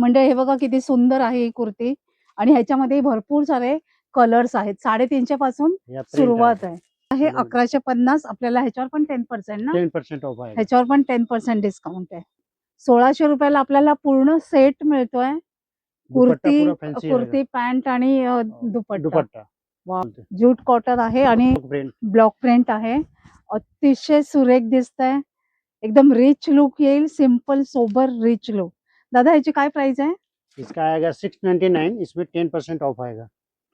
म्हणजे हे बघा किती सुंदर आहे ही कुर्ती. आणि ह्याच्यामध्ये भरपूर सारे कलर्स आहेत. साडेतीनशे पासून सुरुवात आहे. हे. अकराशे पन्नास आपल्याला ह्याच्यावर पण टेन पर्सेंट ना? टेन परसेंट ऑफ आहे. ह्याच्यावर पण टेन पर्सेंट डिस्काउंट आहे. सोळाशे रुपयाला आपल्याला पूर्ण सेट मिळतोय. कुर्ती कुर्ती पॅन्ट आणि दुपट्टा. ज्यूट कॉटन आहे आणि ब्लॉक प्रिंट आहे. अतिशय सुरेख दिसत आहे एकदम रिच लुक येईल. सिंपल सोबर रिच लुक दादा ह्याची काय प्राइस आहे? इसका आएगा सिक्स नाइन्टी नाइन इसमें टेन परसेंट ऑफ आएगा।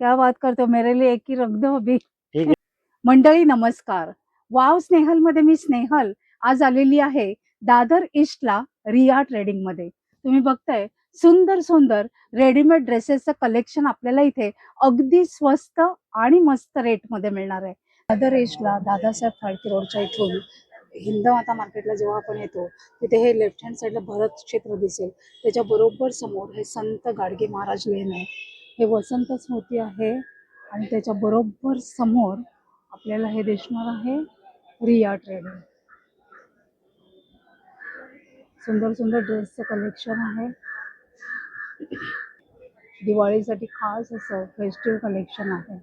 क्या बात करते हो मेरे लिए एक ही रख दो अभी। ठीक आहे. मंडळी नमस्कार. वाव स्नेहलमध्ये मी स्नेहल. आज आलेली आहे दादर ईस्टला रिया ट्रेडिंगमध्ये. तुम्ही बघताय सुंदर सुंदर रेडीमेड ड्रेसेसचं कलेक्शन आपल्याला इथे अगदी स्वस्त आणि मस्त रेटमध्ये मिळणार आहे. दादर ईस्टला दादासाहेब फाळके रोडच्या इथून हिंदमाता मार्केटला जेव्हा आपण येतो तिथे हे लेफ्ट हँड साईडला भरत क्षेत्र दिसेल. त्याच्या बरोबर समोर हे संत गाडगे महाराज लेन आहे. हे वसंत स्मृती आहे आणि त्याच्या बरोबर समोर आपल्याला हे दिसणार आहे रिया ट्रेडिंग सुंदर सुंदर ड्रेसचं कलेक्शन आहे. दिवाळीसाठी खास असं फेस्टिव्ह कलेक्शन आहे.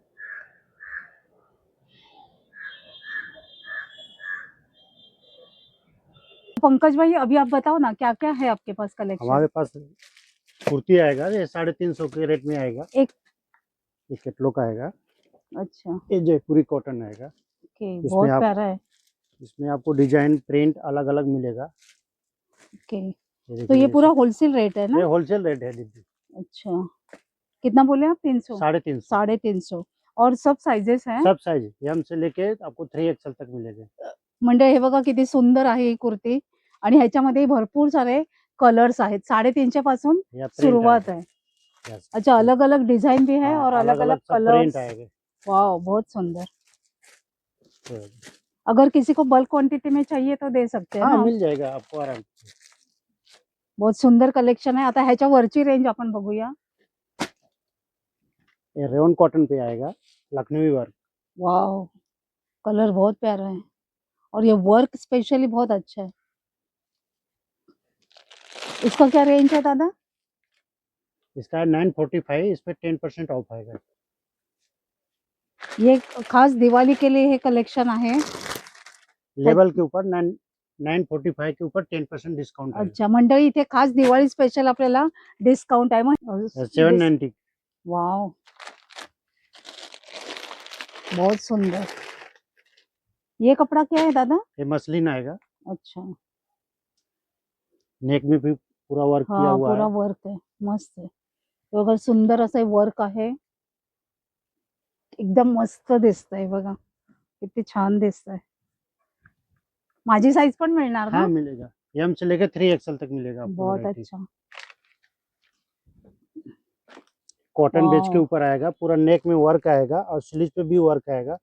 पंकज भाई अभी आप बताओ ना क्या क्या है आपके पास कलेक्शन हमारे पास कुर्ती आएगा ये साढ़े तीन सौ के रेट में आएगा। एक- ये कैटलॉग आएगा। अच्छा। ये जयपुरी कॉटन आएगा। ओके बहुत आप- प्यारा है। इसमें आपको डिज़ाइन प्रिंट अलग अलग मिलेगा। ओके ये तो ये पूरा होलसेल रेट है सब- ये ना होलसेल रेट है दीदी। अच्छा। कितना बोले आप तीन सौ? साढ़े तीन साढ़े तीन सौ। और सब साइजेस हैं? सब साइज़ एम से लेके आपको थ्री एक्सएल तक मिलेगा। म्हणजे हे बघा किती सुंदर आहे ही कुर्ती। आणि ह्याच्यामध्ये भरपूर सारे कलर्स आहेत. साडेतीनशे पासून सुरुवात है Yes. अच्छा अलग अलग डिज़ाइन भी है और अलग अलग print वाह बहुत सुंदर. अगर किसी को बल्क क्वांटिटी में चाहिए तो दे सकते हैं हाँ मिल जाएगा आपको आराम से। बहुत सुंदर कलेक्शन है। आता ह्याच्या वरची रेंज आपण बघूया. ये रेवन कॉटन पे आएगा लखनवी वर्क वाह कलर बहुत प्यारा है। और ये वर्क स्पेशली बहुत अच्छा है। इसका क्या रेंज है दादा? इसका नाइन फोर्टी फाइव इस पे टेन परसेंट ऑफ़ आएगा। ये खास दिवाली के लिए हे कलेक्शन आहे लेवल के ऊपर नाइन नाइन फोर्टी फाइव के ऊपर टेन परसेंट डिस्काउंट अच्छा मंडळी इथे खास दिवाळी स्पेशल आपल्याला डिस्काउंट आहे मग? सेवन नाइन्टी वाव बहुत सुंदर। ये कपड़ा क्या है दादा? ये मसलिन आएगा। अच्छा। नेक में भी पूरा वर्क किया हा हुआ पुरा है। वर्क आहे मस्त हे। बघा सुंदर असं वर्क आहे एकदम मस्त दिसतंय बघा किती छान दिसतंय. माझी साईज पण मिळणार ना? हाँ मिलेगा एम से लेकर थ्री एक्सएल तक मिलेगा आपको बहुत variety। अच्छा. कॉटन बेच के। ऊपर आएगा पूरा नेक में वर्क आएगा और स्लीव पे भी वर्क आएगा।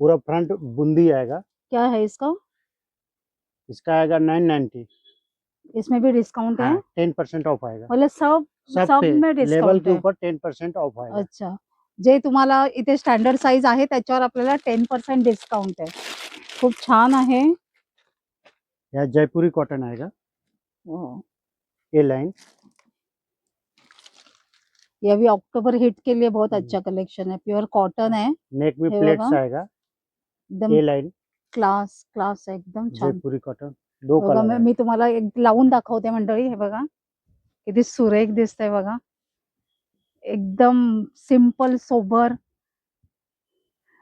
पूरा फ्रंट बुंदी आएगा। क्या है इसका? इसका आएगा नाइन नाइन्टी इसमें भी डिस्काउंट है। टेन परसेंट ऑफ़ आएगा। मतलब सब सब सब में लेवल डिस्काउंट के है ऊपर टेन परसेंट ऑफ़ आएगा। अच्छा। जे तुम्हाला इथे स्टँडर्ड साईज आहे त्याच्यावर आपल्याला टेन पर्सेंट डिस्काउंट आहे। खूप छान आहे। यह जयपुरी कॉटन आएगा। वाह। ए लाइन ये अभी अक्टूबर हिट के लिए बहुत हम्म। अच्छा कलेक्शन है। प्योर कॉटन है। नेक में प्लेट्स आएगा। एकदम ए लाइन क्लास क्लास एकदम छान। जयपुरी कॉटन दो बघा कलर मी- मी तुम्हाला एक लावून दाखवते मंडळी हे बघा. किती सुरेख दिसतंय बघा. एकदम सिंपल सोबर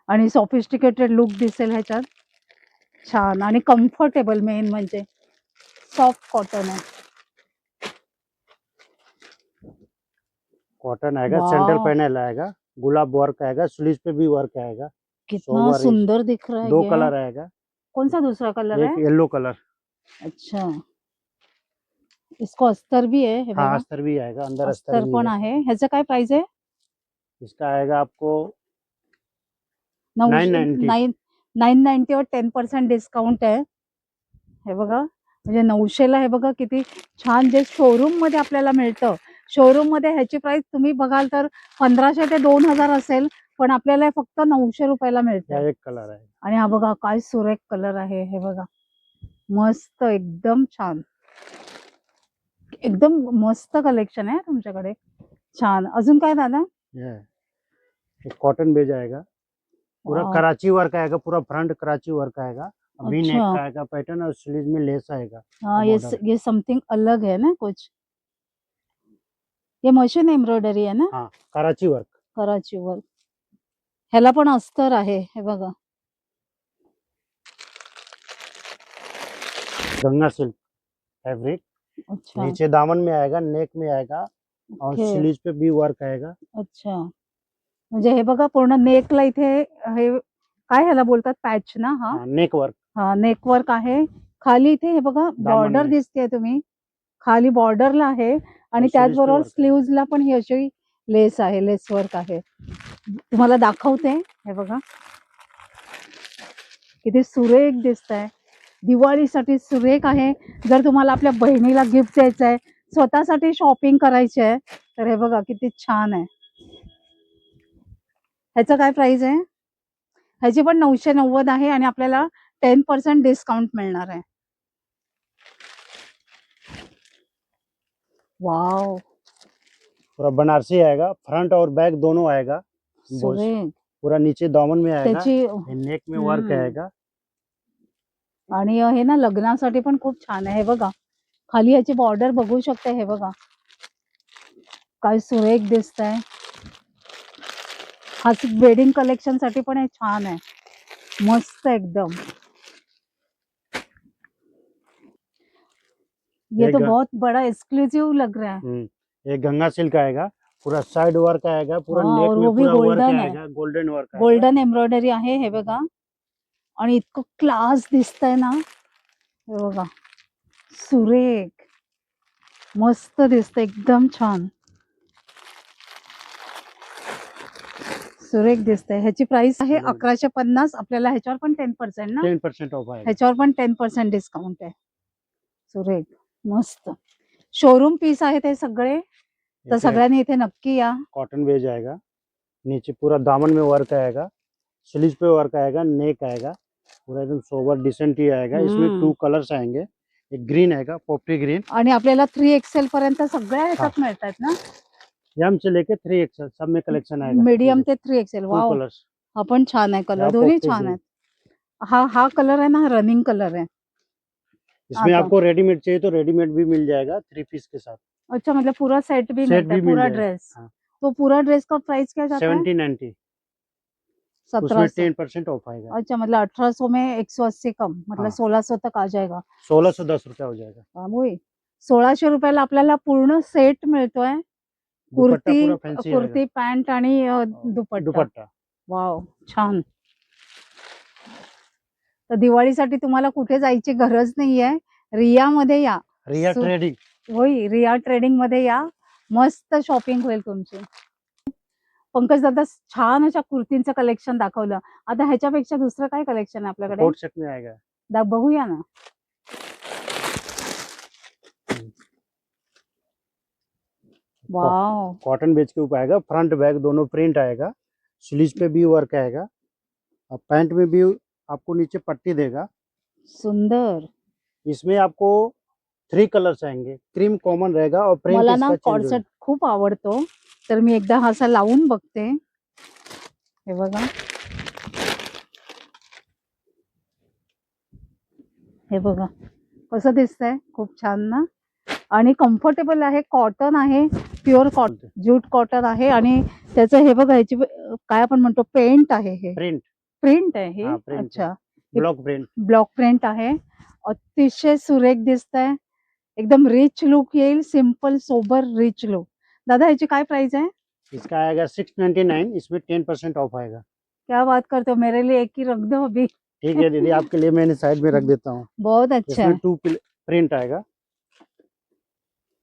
आणि सॉफिस्टिकेटेड लुक दिसेल ह्याच्यात. छान आणि कम्फर्टेबल मेन म्हणजे. सॉफ्ट कॉटन आहे. कॉटन आएगा सेंटर वाव। पैनल आएगा गुलाब वर्क आएगा स्लीव पे भी वर्क आएगा कितना है। सुंदर दिख रहा है दो ये। कलर आएगा कौन सा दूसरा कलर एक है? येलो कलर अच्छा. इसको अस्तर भी है हे हाँ बघा. अस्तर भी आएगा अंदर अस्तर अस्तर भी पण है। आहे ह्याचं काय प्राइस आहे इसका आएगा आपको नऊशे 990. नाईन टेन पर्सेंट डिस्काउंट आहे हे। बघा म्हणजे नऊशेला हे बघा किती छान जे शोरूममध्ये आपल्याला मिळतं. शोरूममध्ये ह्याची प्राइस तुम्ही बघाल तर पंधराशे ते दोन हजार असेल पण आपल्याला हे फक्त नऊशे रुपयाला या मिळतं एक कलर आहे. आणि हा बघा काय सुरेख कलर आहे हे बघा. मस्त एकदम छान. एकदम मस्त कलेक्शन आहे तुमच्याकडे. छान. अजून काय दादा? है कॉटन बेज आएगा पूरा. कराची वर्क आएगा पूरा फ्रंट कराची वर्क आएगा नेक. का? आएगा पैटर्न और स्लीव में लेस आएगा हाँ ये border. ये समथिंग अलग है ना कुछ? ये मशीन एम्ब्रॉयडरी आहे ना? हाँ कराची वर्क कराची वर ह्याला पण अस्तर आहे हे बघा. Ganga silk fabric. अच्छा। नीचे दामन में आएगा नेक में आएगा और स्लीव पे भी वर्क आएगा। अच्छा। म्हणजे हे बघा पूर्ण नेकला इथे हे काय ह्याला बोलतात? पॅच ना हा? हाँ, नेक वर्क. हा नेकवर्क आहे. खाली इथे हे बघा बॉर्डर. दिसते तुम्ही. खाली बॉर्डरला आहे आणि त्याचबरोबर स्लीव्हजला पण ही अशी लेस आहे लेस वर्क आहे. तुम्हाला दाखवते हे बघा. किती सुरेख दिसत आहे दिवाळीसाठी सुरेख आहे. जर तुम्हाला आपल्या बहिणीला गिफ्ट द्यायचं आहे स्वतःसाठी शॉपिंग करायची आहे तर हे बघा किती छान आहे. ह्याचं काय प्राइस आहे? ह्याची पण नऊशे नव्वद आहे आणि आपल्याला टेन पर्सेंट डिस्काउंट मिळणार आहे. वाव पूरा बनारसी आएगा फ्रंट और बैक दोनों आएगा सुरेख. पूरा नीचे दामन में आएगा त्याची नेक में वर्क. आएगा. आणि हे ना लग्नासाठी पण खूप छान आहे हे बघा. खाली ह्याची बॉर्डर बघू शकता हे बघा. काय सुरेख दिसत आहे हा वेडिंग कलेक्शन साठी पण हे छान आहे. मस्त एकदम. ये तो बहुत बड़ा एक्सक्लूसिव लग रहा है. हम्म, ये गंगा सिल्क आएगा पूरा साइड वर्क आएगा पूरा हाँ, नेक में पूरा वर्क है। आएगा गोल्डन वर्क गोल्डन एम्ब्रॉयडरी आहे हे बघा. आणि इतकं क्लास दिसतंय ना. हे बघा. सुरेख. मस्त दिसत एकदम छान. सुरेख दिसतंय. ह्याची प्राइस आहे. अकराशे पन्नास. आपल्याला ह्याच्यावर पण टेन पर्सेंट ना? टेन परसेंट ऑफ ह्याच्यावर पण टेन पर्सेंट डिस्काउंट आहे. सुरेख. मस्त. शोरूम पीस आहेत हे सगळे. तर सगळ्यांनी इथे नक्की या. कॉटन बेज आएगा नीचे पूरा दामन में वर्क आएगा. स्लीव पे वर्क आएगा. नेक आएगा. पूरा एकदम सोबर डिसेंट ही आएगा। इसमें हम्म. टू कलर्स आएँगे। एक ग्रीन आएगा पोपटी ग्रीन आणि आपल्याला थ्री एक्सेल पर्यंत सगळ्या ह्याच्यात मिळतात ना? एम से लेके थ्री एक्सएल सब में कलेक्शन आएगा। मीडियम ते थ्री एक्सेल टू कलर्स हा पण छान आहे कलर या दोन्ही छान. आहेत. हा हा कलर आहे ना रनिंग कलर है इसमें आपको रेडीमेड चाहिए तो रेडीमेड भी मिल जाएगा थ्री पीस के साथ। अच्छा मतलब पूरा सेट भी है भी पूरा ड्रेस हाँ। तो पूरा ड्रेस का प्राइस क्या जाता है? सेवेंटी नाइनटी उसमें सत्रह टेन परसेंट ऑफ आएगा। अच्छा मतलब अठारह सौ में एक सौ अस्सी कम मतलब। सोलह सौ तक आ जाएगा। सोलह सौ दस रुपया हो जाएगा। वही सोळाशे रुपयाला आपल्याला पूर्ण सेट मिळतोय. कुर्ती कुर्ती पॅन्ट आणि दुपट्टा. दुपट्टा. वाव छान. तर दिवाळीसाठी तुम्हाला कुठे जायची गरज नाहीये. रियामध्ये या. रिया ट्रेडिंग होय रिया ट्रेडिंगमध्ये या. मस्त शॉपिंग होईल तुमची. पंकज दादा छान अशा कुर्तींचं कलेक्शन दाखवलं. आता ह्याच्यापेक्षा दुसरं काय कलेक्शन आहे आपल्याकडे? कोट दा- बघूया ना. वाव कॉटन बेच के ऊपर आएगा. फ्रंट बैक दोनों प्रिंट आएगा. स्लीव पे भी वर्क आएगा. और पैंट में भी आपको नीचे पट्टी देगा. सुंदर. इसमें आपको थ्री कलर्स आएँगे. क्रीम कॉमन रहेगा और प्रिंट मला इसका change होगा। कॉर्सेट खूप आवडतो. तर मी एकदा हा असा लावून बघते. हे बघा. हे बघा. कसं दिसतंय? खूप छान ना? आणि कम्फर्टेबल आहे. कॉटन आहे. प्युअर कॉटन ज्यूट कॉटन आहे. आणि त्याचं हे बघा ह्याची काय आपण म्हणतो? पेंट आहे हे. प्रिंट प्रिंट आहे हे. अच्छा. ब्लॉक प्रिंट ब्लॉक प्रिंट आहे. अतिशय सुरेख दिसत आहे एकदम रिच लुक येईल. सिंपल सोबर रिच लुक दादा ह्याची काय प्राइस है इसका आएगा सिक्स नाइन्टी नाइन इसमें टेन परसेंट ऑफ़ आएगा। क्या बात करते हो? मेरे लिए एक ही रख दो अभी। ठीक है दीदी आपके लिए मैंने साइड में रख देता हूँ। बहुत अच्छा। इसमें टू प्रिंट आएगा।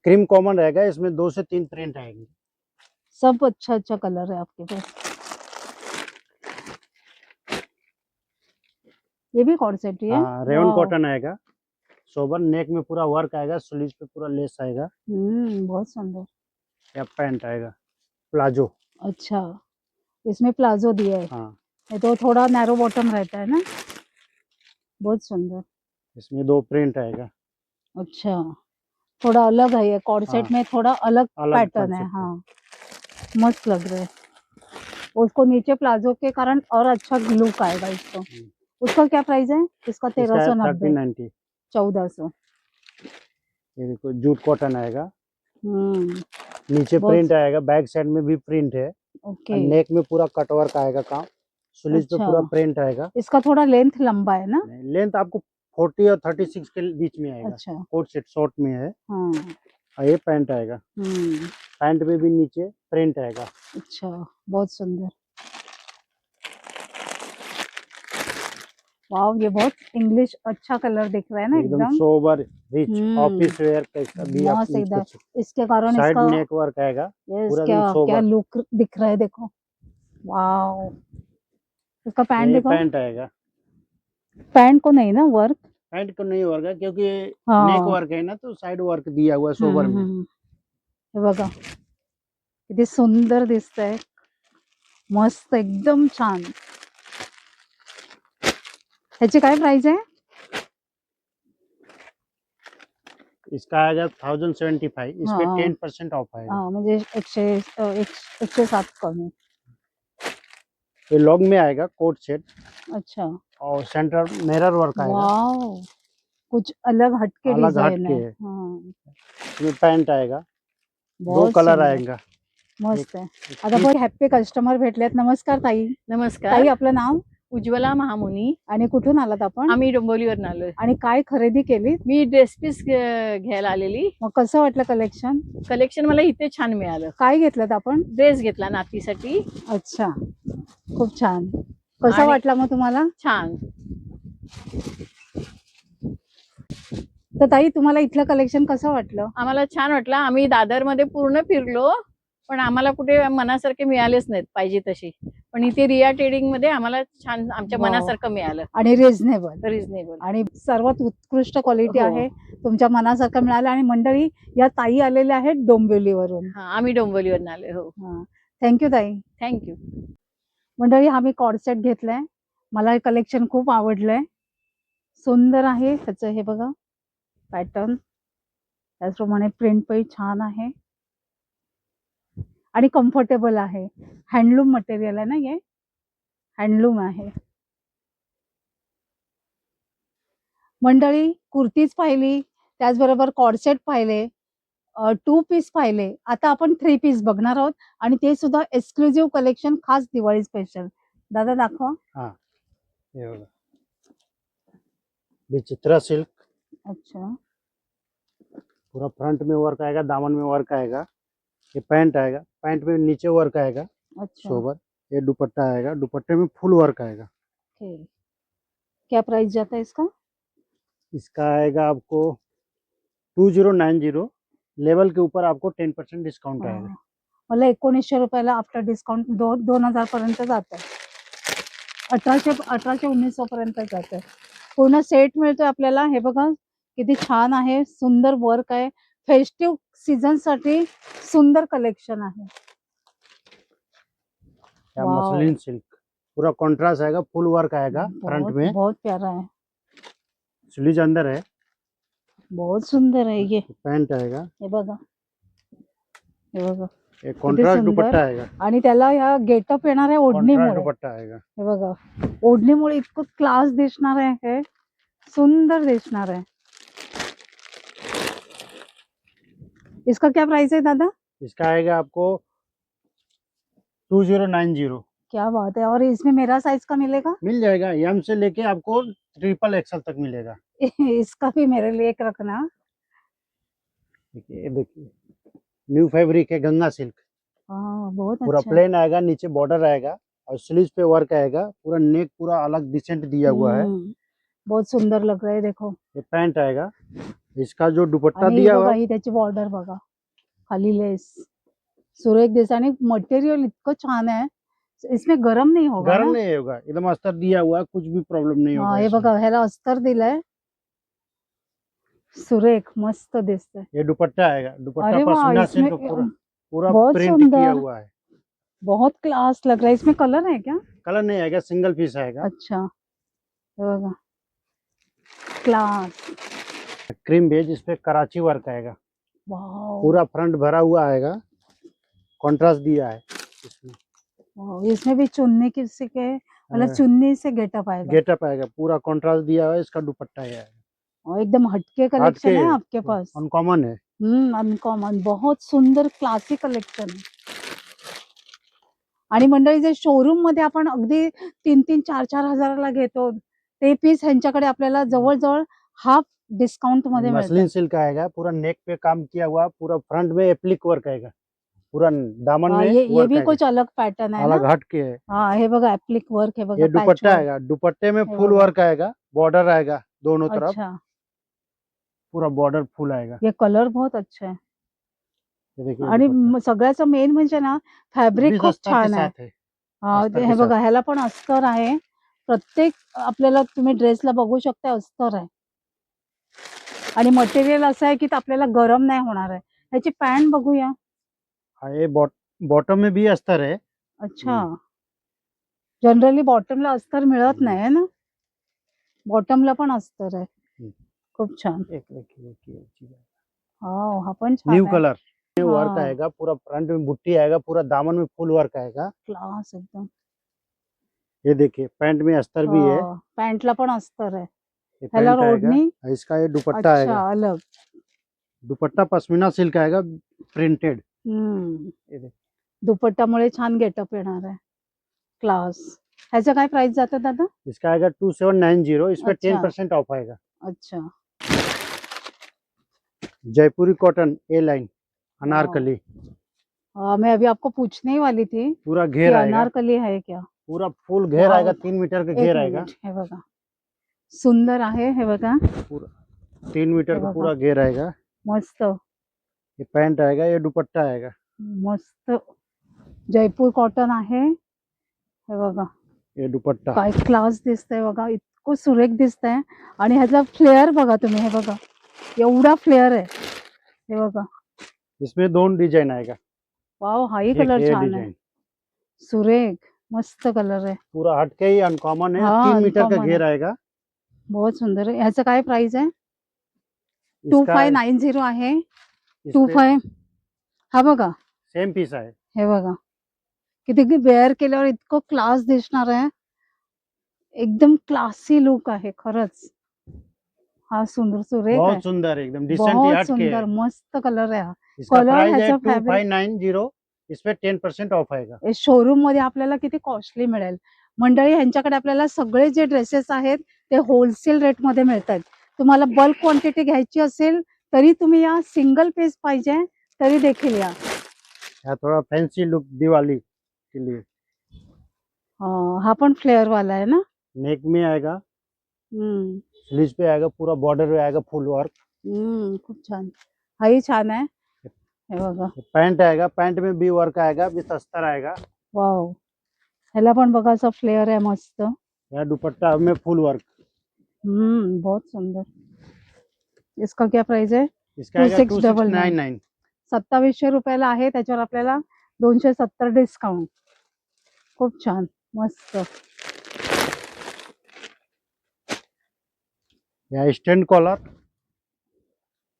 क्रीम कॉमन रहेगा इसमें दो से तीन प्रिंट आएँगे। सब अच्छा अच्छा कलर है आपके पास। ये भी कॉर्ड सेट है हाँ? रेवन कॉटन आएगा। सोबर नेक में पूरा वर्क आएगा स्लीव पे पूरा लेस आएगा। हम्म बहुत सुंदर। या पैंट आएगा। प्लाजो। अच्छा। इसमें प्लाजो दिया है। हाँ। ये तो थोड़ा नैरो बॉटम रहता है ना? बहुत सुंदर। इसमें दो प्रिंट आएगा। अच्छा। थोड़ा अलग है ये। कॉर्ड सेट हाँ। में थोड़ा अलग अलग पैटर्न है। हाँ। मस्त लग रहा है। उसको नीचे प्लाजो के कारण और अच्छा लुक आएगा इसको। हम्म। उसका क्या प्राइस है? इसका तेरह सौ नब्बे। चौदह सौ। जूट कॉटन आएगा। हम्म। नीचे प्रिंट आएगा बैक साइड में भी प्रिंट है। ओके नेक में पूरा कटवर्क आएगा काम। स्लीव अच्छा। पे। पूरा प्रिंट आएगा। इसका थोड़ा लेंथ लंबा है ना? लेंथ आपको फोर्टी और थर्टी सिक्स के बीच में आएगा। अच्छा। कोट सेट शॉर्ट में है। हाँ। और ये पैंट आएगा। हम्म। पैंट में भी नीचे प्रिंट आएगा। अच्छा बहुत सुंदर। वाह ये बहुत इंग्लिश अच्छा कलर दिख रहा है ना एकदम सोबर रिच हम्म। ऑफ़िस वेयर कैसा भी आप इसके कारण साइड इसका नेक वर्क आएगा पूरा क्या क्या लुक दिख रहा है देखो। वाह इसका पैंट देखो। पैंट आएगा। पैंट को नहीं ना वर्क पैंट को नहीं वर्क है क्योंकि हाँ। नेक वर्क है ना तो साइड वर्क दिया हुआ सोबर हम्म, में। हम्म. हे बघा किती सुंदर दिसतंय मस्त एकदम छान ह्याची काय प्राइस आहे? इसका आएगा थाउज़ेंड सेवेंटी फाइव इस पे हाँ। टेन परसेंट ऑफ़ आएगा। हा म्हणजे एकशे अ, एक- एकशे सात कमी ये लॉन्ग में आएगा कोट सेट अच्छा। और सेंटर मिरर वर्क आएगा। वाओ! कुछ अलग हटके अलग डिज़ाइन हटके। है। है। हाँ, इसमें पैंट आएगा। दो बहुत कलर सुंदर. आएगा। मस्त आहे आता बघ हॅप्पी कस्टमर भेटलेत नमस्कार ताई। नमस्कार। ताई आपलं नाव? उज्ज्वला महामुनी. आणि कुठून आलात आपण? आम्ही डोंबिवलीवरून आलोय. आणि काय खरेदी केली मी ड्रेस पीस घ्यायला आलेली. मग कसं वाटलं कलेक्शन कलेक्शन मला इथे छान मिळालं. काय घेतलं आपण? ड्रेस घेतला नातीसाठी. अच्छा. खूप छान. कसा वाटला मग तुम्हाला? छान. तर ताई तुम्हाला इथलं कलेक्शन कसं वाटलं? आम्हाला छान वाटलं. आम्ही दादरमध्ये पूर्ण फिरलो पण आम्हाला कुठे मनासारखे मिळालेच नाहीत. पाहिजे तशी. पण इथे रिया ट्रेडिंगमध्ये आम्हाला छान आमच्या. मनासारखं मिळालं. आणि रिझनेबल रिझनेबल आणि सर्वात उत्कृष्ट क्वालिटी हो. आहे तुमच्या मनासारखं मिळालं आणि मंडळी या ताई आलेल्या आहेत डोंबिवलीवरून. हा आम्ही डोंबिवलीवरून आलोय हो. थँक्यू ताई. थँक्यू मंडळी हा मी कॉर्ड सेट घेतलाय. मला हे कलेक्शन खूप आवडलंय. सुंदर आहे त्याचं हे बघा पॅटर्न त्याचप्रमाणे प्रिंट पण छान आहे. आणि कम्फर्टेबल आहे. हँडलूम मटेरियल आहे ना हे? हँडलूम आहे. मंडळी कुर्तीज पाहिली त्याचबरोबर कॉर्डसेट पाहिले टू पीस पाहिले. आता आपण थ्री पीस बघणार आहोत आणि ते सुद्धा एक्सक्लुझिव्ह कलेक्शन खास दिवाळी स्पेशल दादा दाखवा. ये होगा ये चित्रा सिल्क अच्छा. पूरा फ्रंट में वर्क आएगा दामन में वर्क आएगा ये पैंट आएगा। पैंट में नीचे वर्क आएगा अच्छा। सोबर। ये दुपट्टा आएगा। दुपट्टे में फुल वर्क आएगा। क्या प्राइस जाता है इसका? इसका आएगा आपको two zero nine zero. Level के ऊपर आपको टेन परसेंट डिस्काउंट आएगा। हा. मला एकोणीसशे रुपयाला आफ्टर डिस्काउंट दो दोन हज़ार पर्यंत जात आहे। अठराशे अठराशे उन्नीसशे पर्यंत जात आहे. पूर्ण सेट मिळतोय आपल्याला. हे बघा किती छान आहे. सुंदर वर्क आहे. फेस्टिव्ह सीझन साठी सुंदर कलेक्शन आहे. या वाव. Muslin silk. पूरा कॉन्ट्रास्ट आएगा फुल वर्क आएगा फ्रंट बहुत में. बहुत प्यारा है. स्लीव अंदर है. बहुत सुंदर आहे ये. पैंट आएगा. हे बघा. हे बघा. एक कॉन्ट्रास्ट सुंदर. दुपट्टा आएगा. आणि त्याला ह्या गेटअप येणार आहे कॉन्ट्रास्ट ओढणीमुळे. दुपट्टा आएगा. हे बघा. ओढणीमुळे इतकं क्लास दिसणार आहे हे. सुंदर दिसणार आहे. इसका क्या प्राइस है दादा? इसका आएगा आपको टू ज़ीरो नाइन ज़ीरो क्या बात है और इसमें मेरा साइज़ का मिलेगा? मिल जाएगा एम से लेके आपको ट्रिपल एक्सल तक मिलेगा। इसका भी मेरे लिए एक रखना। देखिए न्यू फैब्रिक है गंगा सिल्क। हाँ बहुत पूरा अच्छा। प्लेन आएगा नीचे बॉर्डर आएगा और स्लीव पे वर्क आएगा पूरा नेक पूरा अलग डिसेंट दिया हुआ है। हम्म, बहुत सुंदर लग रहा है देखो। ये पैंट आएगा। इसका जो दुपट्टा आणि दिया बघा हुआ ही। त्याची बॉर्डर बघा खाली लेस सुरेख दिस आणि मटेरियल इतकं छान आहे इसमें गरम नहीं होगा गर्म ना? नहीं होगा। एकदम अस्तर दिया हुआ है कुछ भी प्रॉब्लम नहीं हा होगा हे इसमें। बघा ह्याला अस्तर दिलंय सुरेख मस्त दिसतंय ये दुपट्टा आएगा। दुपट्टा अरे वाह इसमें सिल्क पूरा पूरा बहुत प्रिंट किया सुंदर। हुआ है। बहुत क्लास लग रहा है। इसमें कलर है क्या? कलर नहीं आएगा सिंगल पीस आएगा। अच्छा। हे बघा क्लास क्रीम बेज इस पे कराची वर्क आएगा। पूरा फ्रंट भरा हुआ आएगा। कॉन्ट्रास्ट दिया है। इसमें। इसमें भी चुन्नी किसी के मतलब हाँ। चुन्नी से गेटअप आएगा। गेटअप आएगा। पूरा कॉन्ट्रास्ट दिया हुआ है इसका दुपट्टा आएगा और एकदम हटके कलेक्शन हटके, है आपके पास। अनकॉमन है। हम्म अनकॉमन बहुत सुंदर क्लासिक कलेक्शन आणि मंडळी जे शोरूम मध्ये आपण अगदी तीन तीन चार चार हजाराला घेतो ते पीस ह्यांच्याकडे आपल्याला जवळजवळ हाफ डिस्काउंटमध्ये मसलिन सिल्क आएगा पूरा नेक पे काम किया हुआ पूरा फ्रंट में एप्लिक वर्क आएगा पूरा दामन में ये ये भी कुछ अलग पैटर्न है अलग ना? हट के है। हाँ हे बघा एप्लिक वर्क हे बघा दुपट्टा. आएगा दुपट्टे में फुल। वर्क आएगा बॉर्डर आएगा दोनों तरफ? पूरा बॉर्डर फुल आएगा ये कलर बहुत अच्छा है। आणि सगळ्याचं मेन म्हणजे ना फॅब्रिक खूप छान आहे. है. बघा ह्याला पण अस्तर आहे. प्रत्येक आपल्याला तुम्ही ड्रेसला बघू शकता अस्तर आहे. आणि मटेरियल असं आहे की आपल्याला गरम नाही होणार आहे. ह्याची पॅन्ट बघूया. हाँ ये बॉटम में भी अस्तर है अच्छा. जनरली बॉटमला अस्तर मिळत. नाही ना? बॉटमला पण अस्तर आहे. खूप छान. एक देखिए है। पण छान न्यू आहे. कलर. वर्क हाँ। आएगा पूरा फ्रंट में बुट्टी आएगा पूरा दामन में फुल वर्क आएगा. क्लास एकदम. ये देखिए पैंट में अस्तर भी है। हा, पॅन्टला पण अस्तर आहे ये ह्याला पैंट आएगा रोडनी इसका ये दुपट्टा आएगा। अच्छा अलग। दुपट्टा पश्मीना सिल्क आएगा प्रिंटेड। हम्म। ये देख। दुपट्टामुळे छान गेटअप येणार आहे क्लास ह्याचं काय प्राइस जातं दादा? इसका आएगा टू सेवन नाइन ज़ीरो इसमें टेन। परसेंट ऑफ़ आएगा। अच्छा। Jaipuri cotton A line Anarkali. हाँ, मैं अभी आपको पूछने ही वाली थी पूरा कि घेर आएगा। अनारकली आहे क्या? पूरा फुल घेर वाव। आएगा तीन मीटर का घेर आएगा। मिनिट, हे बघा। सुंदर आहे हे बघा। तीन मीटर का। पूरा घेर आएगा। मस्त। ये पैंट आएगा ये दुपट्टा आएगा। मस्त। जयपूर कॉटन आहे। हे बघा। ये दुपट्टा। काय क्लास दिसतंय बघा इतकं सुरेख दिसतंय. आणि ह्याचा फ्लेअर बघा तुम्ही हे बघा. एवढा फ्लेअर आहे. हे बघा. इसमें दोन डिजाइन आएगा। वाव हाही कलर छान आहे. सुरेख. मस्त कलर आहे पूरा हटके ही अनकॉमन है। हाँ, तीन मीटर का uncommon घेर आएगा। बहुत सुंदर आहे ह्याचं काय प्राइस आहे टू फाय नाईन झिरो आहे। टू फाय हा बघा। सेम पीस आहे। हे बघा। किती वेअर केल्यावर इतकं क्लास दिसणार आहे। एकदम क्लासी लुक आहे खरंच। हा सुंदर सुरेख बहुत आहे सुंदर है एकदम डिसेंट बहुत सुंदर मस्त कलर आहे हा। इसका color प्राइस है ह्याचा two fabric- five nine zero इसमें टेन परसेंट ऑफ आएगा। शोरूममध्ये आपल्याला किती कॉस्टली मिळेल? मंडळी ह्यांच्याकडे आपल्याला सगळे जे ड्रेसेस आहेत ते होलसेल रेटमध्ये मिळतात. तुम्हाला बल्क क्वांटिटी घ्यायची असेल तरी तुम्ही या सिंगल पीस पाहिजे तरी देखील या. थोड़ा फैंसी लुक दिवाली के लिए. अं, हा पण फ्लेअर वाला है ना? नेक में आएगा हम्म. स्लीव पे आएगा पूरा बॉर्डर में आएगा फुल वर्क हम्म खूप छान. हाही छान आहे. हे बघा. पैंट आएगा पैंट में भी वर्क आएगा विथ अस्तर आएगा. वाव ह्याला पण बघा असं फ्लेअर आहे मस्त. या दुपट्टा में फुल वर्क हम्म बहुत सुंदर. इसका क्या प्राइस है इसका टू 2699 नाइन नाइन सत्तावीसशे रुपयाला आहे त्याच्यावर आपल्याला दोनशे सत्तर डिस्काउंट खूप छान मस्त. या स्टैंड कॉलर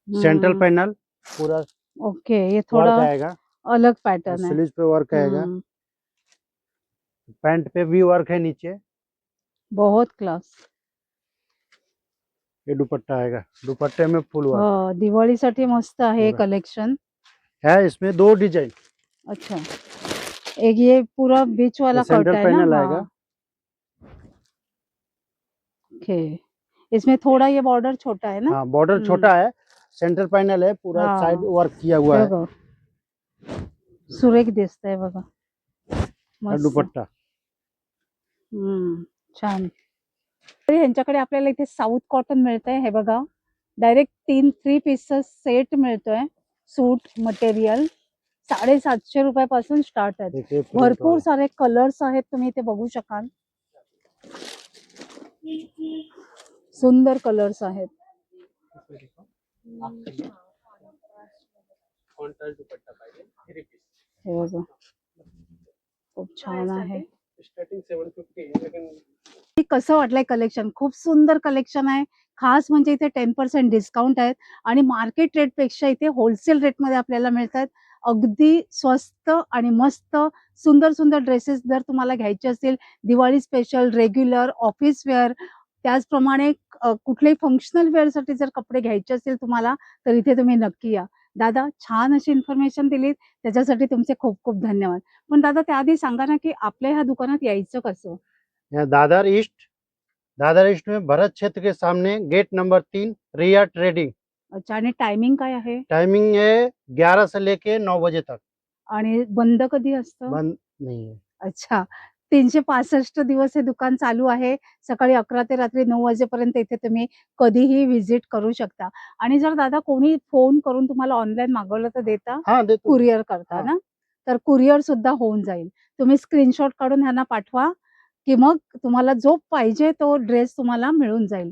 सेंट्रल पैनल पूरा ओके ये थोड़ा आएगा। अलग पैटर्न है। स्लीव पे वर्क आएगा। हम्म, पैंट पे भी वर्क है नीचे। बहुत क्लास। ये दुपट्टा आएगा। दुपट्टे में फुल वर्क। हो, दिवाळीसाठी मस्त आहे पूरा। कलेक्शन। है इसमें दो डिज़ाइन। अच्छा। एक ये पूरा बीच वाला कट है ना? आएगा। हाँ। ओके। इसमें थोड़ा ये बॉर्डर छोटा है ना? हाँ बॉर्डर हम्म। छोटा है। सेंट्रल पैनल है पूरा हाँ। साइड वर्क किया हुआ है। सुरेख दिसतंय बघा और मस्त। दुपट्टा हम्म छान। तरी आपल्याला इथे साऊथ कॉटन मिळतंय हे बघा। डायरेक्ट तीन थ्री पीसेस सेट मिळतोय सूट मटेरियल साडेसातशे रुपयापासून स्टार्ट आहे देखिए print भरपूर वाला। सारे कलर्स आहेत तुम्ही इथे बघू शकाल। सुंदर कलर्स आहेत। हे बघा. खूप छान आहे. स्टार्टिंग सेवन फिफ्टी लेकिन की कसं वाटलंय कलेक्शन खूप सुंदर कलेक्शन आहे. खास म्हणजे इथे टेन पर्सेंट डिस्काउंट आहेत. आणि मार्केट रेटपेक्षा इथे होलसेल रेटमध्ये आपल्याला मिळतात. अगदी स्वस्त आणि मस्त सुंदर सुंदर ड्रेसेस जर तुम्हाला घ्यायचे असतील Diwali special regular office wear त्याचप्रमाणे अ, कुठल्याही फंक्शनल वेअरसाठी जर कपडे घ्यायचे असतील तुम्हाला तर इथे तुम्ही नक्की या. दादा छान अशी इन्फॉर्मेशन दिलीत. त्याच्यासाठी तुमचे खूप खूप धन्यवाद. पण दादा त्याआधी सांगा ना की आपल्या ह्या दुकानात यायचं कसं? दादर ईस्ट. दादर ईस्ट में भरत क्षेत्र के सामने गेट नंबर तीन रिया ट्रेडिंग अच्छा आणि टायमिंग काय आहे? टाइमिंग है ग्यारह से लेके नौ बजे तक. आणि बंद कधी असतं? बंद नहीं है अच्छा तीनशे पासष्ट दिवस हे दुकान चालू आहे. सकाळी अकरा ते रात्री नऊ वाजेपर्यंत इथे तुम्ही कधीही व्हिजिट करू शकता. आणि जर दादा कोणी फोन करून तुम्हाला ऑनलाईन मागवलं तर देता? कुरिअर करता. ना? तर कुरिअर सुद्धा होऊन जाईल. तुम्ही स्क्रीनशॉट काढून ह्यांना पाठवा की मग तुम्हाला जो पाहिजे तो ड्रेस तुम्हाला मिळून जाईल.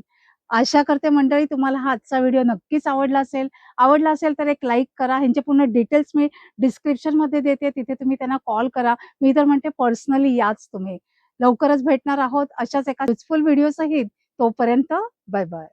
आशा करते मंडळी तुम्हाला हा आजचा व्हिडिओ नक्कीच आवडला असेल. आवडला असेल तर एक लाईक करा. ह्यांचे पूर्ण डिटेल्स मी डिस्क्रिप्शनमध्ये देते. तिथे तुम्ही त्यांना कॉल करा. मी तर म्हणते पर्सनली याच तुम्ही. लवकरच भेटणार आहोत अशाच एका युजफुल व्हिडिओ सहित. तोपर्यंत बाय बाय